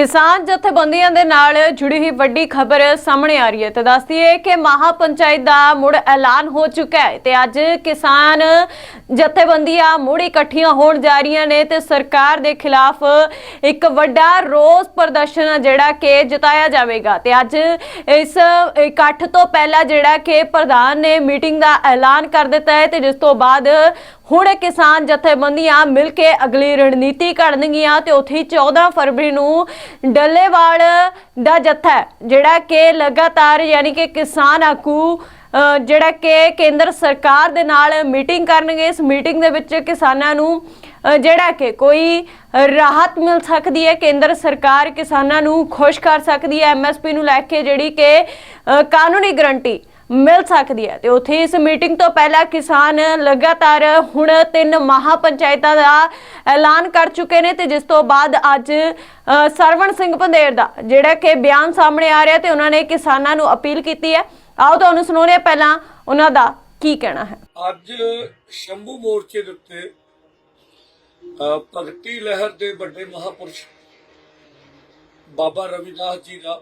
ਕਿਸਾਨ ਜਥੇਬੰਦੀਆਂ ਦੇ ਨਾਲ ਜੁੜੀ ਹੋਈ ਵੱਡੀ ਖਬਰ ਸਾਹਮਣੇ ਆ ਰਹੀ ਹੈ। ਤੇ ਦੱਸਦੀ ਹੈ ਕਿ ਮਹਾ ਪੰਚਾਇਤ ਦਾ ਮੁੜ ਐਲਾਨ ਹੋ ਚੁੱਕਾ ਹੈ ਤੇ ਅੱਜ ਕਿਸਾਨ ਜਥੇਬੰਦੀਆਂ ਮੁੜ ਇਕੱਠੀਆਂ ਹੋਣ ਜਾ ਰਹੀਆਂ ਨੇ ਤੇ ਸਰਕਾਰ ਦੇ ਖਿਲਾਫ ਇੱਕ ਵੱਡਾ ਰੋਸ ਪ੍ਰਦਰਸ਼ਨ ਜਿਹੜਾ ਕਿ ਜਤਾਇਆ ਜਾਵੇਗਾ। ਤੇ ਅੱਜ ਇਸ ਇਕੱਠ ਤੋਂ ਪਹਿਲਾਂ ਜਿਹੜਾ ਕਿ ਪ੍ਰਧਾਨ ਨੇ ਮੀਟਿੰਗ ਦਾ ਐਲਾਨ ਕਰ ਦਿੱਤਾ ਹੈ ਤੇ ਜਿਸ ਤੋਂ ਬਾਅਦ ਹੁਣ ਕਿਸਾਨ ਜਥੇਬੰਦੀਆਂ ਮਿਲ ਕੇ ਅਗਲੀ ਰਣਨੀਤੀ ਘੜਨਗੀਆਂ ਤੇ ਉੱਥੇ ਹੀ 14 ਫਰਵਰੀ ਨੂੰ ਡੱਲੇਵਾਲ ਦਾ ਜੱਥਾ ਜਿਹੜਾ ਕਿ ਲਗਾਤਾਰ ਯਾਨੀ ਕਿ ਕਿਸਾਨ ਆਗੂ ਜਿਹੜਾ ਕਿ ਕੇਂਦਰ ਸਰਕਾਰ ਦੇ ਨਾਲ ਮੀਟਿੰਗ ਕਰਨਗੇ। ਇਸ ਮੀਟਿੰਗ ਦੇ ਵਿੱਚ ਕਿਸਾਨਾਂ ਨੂੰ ਜਿਹੜਾ ਕਿ ਕੋਈ ਰਾਹਤ ਮਿਲ ਸਕਦੀ ਹੈ। ਕੇਂਦਰ ਸਰਕਾਰ ਕਿਸਾਨਾਂ ਨੂੰ ਖੁਸ਼ ਕਰ ਸਕਦੀ ਹੈ। ਐਮਐਸਪੀ ਨੂੰ ਲੈ ਕੇ ਜਿਹੜੀ ਕਿ ਕਾਨੂੰਨੀ ਗਰੰਟੀ ਮਿਲ ਸਕਦੀ ਹੈ। ਤੇ ਉੱਥੇ ਇਸ ਮੀਟਿੰਗ ਤੋਂ ਪਹਿਲਾਂ ਕਿਸਾਨ ਲਗਾਤਾਰ ਹੁਣ ਤਿੰਨ ਮਹਾ ਪੰਚਾਇਤਾਂ ਦਾ ਐਲਾਨ ਕਰ ਚੁੱਕੇ ਨੇ ਤੇ ਜਿਸ ਤੋਂ ਬਾਅਦ ਅੱਜ ਸਰਵਣ ਸਿੰਘ ਪੰਦੇਰ ਦਾ, ਜਿਹੜਾ ਕਿ ਬਿਆਨ ਸਾਹਮਣੇ ਆ ਰਿਹਾ ਤੇ ਉਹਨਾਂ ਨੇ ਕਿਸਾਨਾਂ ਨੂੰ ਅਪੀਲ ਕੀਤੀ ਹੈ। ਆਓ ਤੁਹਾਨੂੰ ਸੁਣਾਉਂਦੇ ਪਹਿਲਾਂ ਉਹਨਾਂ ਦਾ ਕੀ ਕਹਿਣਾ ਹੈ। ਅੱਜ ਸ਼ੰਭੂ ਮੋਰਚੇ ਦੇ ਉੱਤੇ ਭਗਤੀ ਲਹਿਰ ਦੇ ਵੱਡੇ ਮਹਾਪੁਰਸ਼ ਬਾਬਾ ਰਵਿਦਾਸ ਜੀ ਦਾ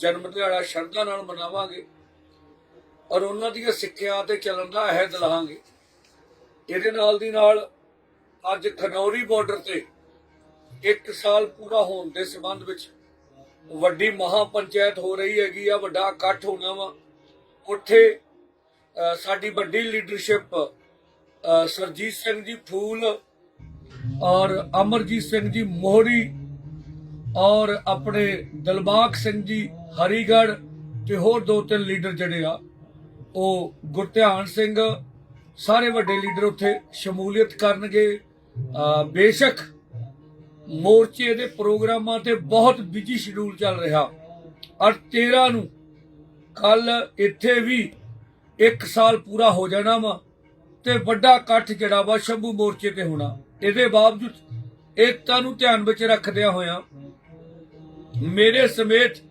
ਜਨਮ ਦਿਹਾੜਾ ਸ਼ਰਧਾ ਨਾਲ ਮਨਾਵਾਂਗੇ। ਔਰ ਉਹਨਾਂ ਦੀਆਂ ਸਿੱਖਿਆ ਤੇ ਚੱਲਣ ਦਾ ਅਹਿਦ ਲਾਂਗੇ। ਇਹਦੇ ਨਾਲ ਦੀ ਨਾਲ ਅੱਜ ਖਨੌਰੀ ਬਾਰਡਰ ਤੇ ਇੱਕ ਸਾਲ ਪੂਰਾ ਹੋਣ ਦੇ ਸੰਬੰਧ ਵਿੱਚ ਵੱਡੀ ਮਹਾ ਪੰਚਾਇਤ ਹੋ ਰਹੀ ਹੈਗੀ ਆ ਵੱਡਾ ਇਕੱਠ ਹੋਣਾ ਵਾ। ਉੱਥੇ ਸਾਡੀ ਵੱਡੀ ਲੀਡਰਸ਼ਿਪ ਅ, ਸਰਜੀਤ ਸਿੰਘ ਜੀ ਫੂਲ ਔਰ ਅਮਰਜੀਤ ਸਿੰਘ ਜੀ ਮੋਹਰੀ ਔਰ ਆਪਣੇ ਦਿਲਬਾਗ ਸਿੰਘ ਜੀ ਹਰੀਗੜ ਤੇ ਹੋਰ ਦੋ ਤਿੰਨ ਲੀਡਰ ਜਿਹੜੇ ਆ। ਉਹ ਗੁਰਧਿਆਨ ਸਿੰਘ, ਸਾਰੇ ਵੱਡੇ ਲੀਡਰ ਉੱਥੇ ਸ਼ਮੂਲੀਅਤ ਕਰਨਗੇ। ਬੇਸ਼ੱਕ ਮੋਰਚੇ ਦੇ ਪ੍ਰੋਗਰਾਮਾਂ ਤੇ ਬਹੁਤ ਬਿਜ਼ੀ ਸ਼ਡਿਊਲ ਚੱਲ ਰਿਹਾ। ਔਰ 13 ਨੂੰ ਕੱਲ ਇੱਥੇ ਵੀ 1 ਸਾਲ ਪੂਰਾ ਹੋ ਜਾਣਾ ਵਾ ਤੇ ਵੱਡਾ ਇਕੱਠ ਜਿਹੜਾ ਵਾ ਸ਼ੰਭੂ ਮੋਰਚੇ ਤੇ ਹੋਣਾ। ਇਹਦੇ ਬਾਵਜੂਦ ਏਕਤਾ ਨੂੰ ਧਿਆਨ ਵਿੱਚ ਰੱਖਦਿਆਂ ਹੋਇਆਂ ਮੇਰੇ ਸਮੇਤ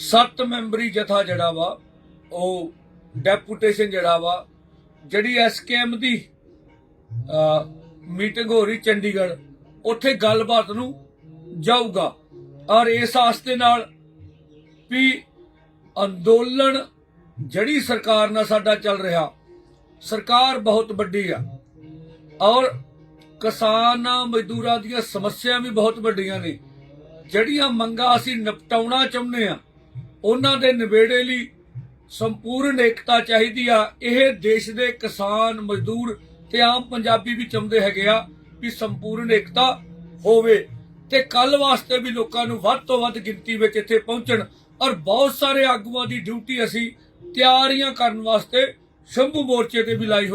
ਸੱਤ ਮੈਂਬਰੀ ਜਥਾ ਜਿਹੜਾ ਵਾ ਉਹ ਡੈਪੂਟੇਸ਼ਨ ਜਿਹੜਾ ਵਾ, ਜਿਹੜੀ ਐਸਕੇਐਮ ਦੀ ਮੀਟਿੰਗ ਹੋ ਰਹੀ ਚੰਡੀਗੜ੍ਹ, ਉੱਥੇ ਗੱਲਬਾਤ ਨੂੰ ਜਾਊਗਾ। ਔਰ ਇਸ ਆਸਤੇ ਨਾਲ ਵੀ ਅੰਦੋਲਨ ਜਿਹੜੀ ਸਰਕਾਰ ਨਾਲ ਸਾਡਾ ਚੱਲ ਰਿਹਾ, ਸਰਕਾਰ ਬਹੁਤ ਵੱਡੀ ਆ। ਔਰ ਕਿਸਾਨਾਂ ਮਜ਼ਦੂਰਾਂ ਦੀਆਂ ਸਮੱਸਿਆਵਾਂ ਵੀ ਬਹੁਤ ਵੱਡੀਆਂ ਨੇ। ਜਿਹੜੀਆਂ ਮੰਗਾਂ ਅਸੀਂ ਨਿਪਟਾਉਣਾ ਚਾਹੁੰਦੇ ਆ ਉਹਨਾਂ ਦੇ ਨਿਬੇੜੇ ਲਈ ਸੰਪੂਰਨ ਏਕਤਾ ਚਾਹੀਦੀ ਆ। ਇਹ ਦੇਸ਼ ਦੇ ਕਿਸਾਨ, ਮਜ਼ਦੂਰ ਤੇ ਆਮ ਪੰਜਾਬੀ ਵੀ ਚਾਹੁੰਦੇ ਹੈਗੇ ਆ ਵੀ ਸੰਪੂਰਨ ਏਕਤਾ ਹੋਵੇ ਤੇ ਕੱਲ ਵਾਸਤੇ ਵੀ ਲੋਕਾਂ ਨੂੰ ਵੱਧ ਤੋਂ ਵੱਧ ਗਿਣਤੀ ਵਿੱਚ ਇੱਥੇ ਪਹੁੰਚਣ। ਔਰ ਬਹੁਤ ਸਾਰੇ ਆਗੂਆਂ ਦੀ ਡਿਊਟੀ ਅਸੀਂ ਤਿਆਰੀਆਂ ਕਰਨ ਵਾਸਤੇ ਸ਼ੰਭੂ ਮੋਰਚੇ ਤੇ ਵੀ ਲਾਈ ਹੋਈ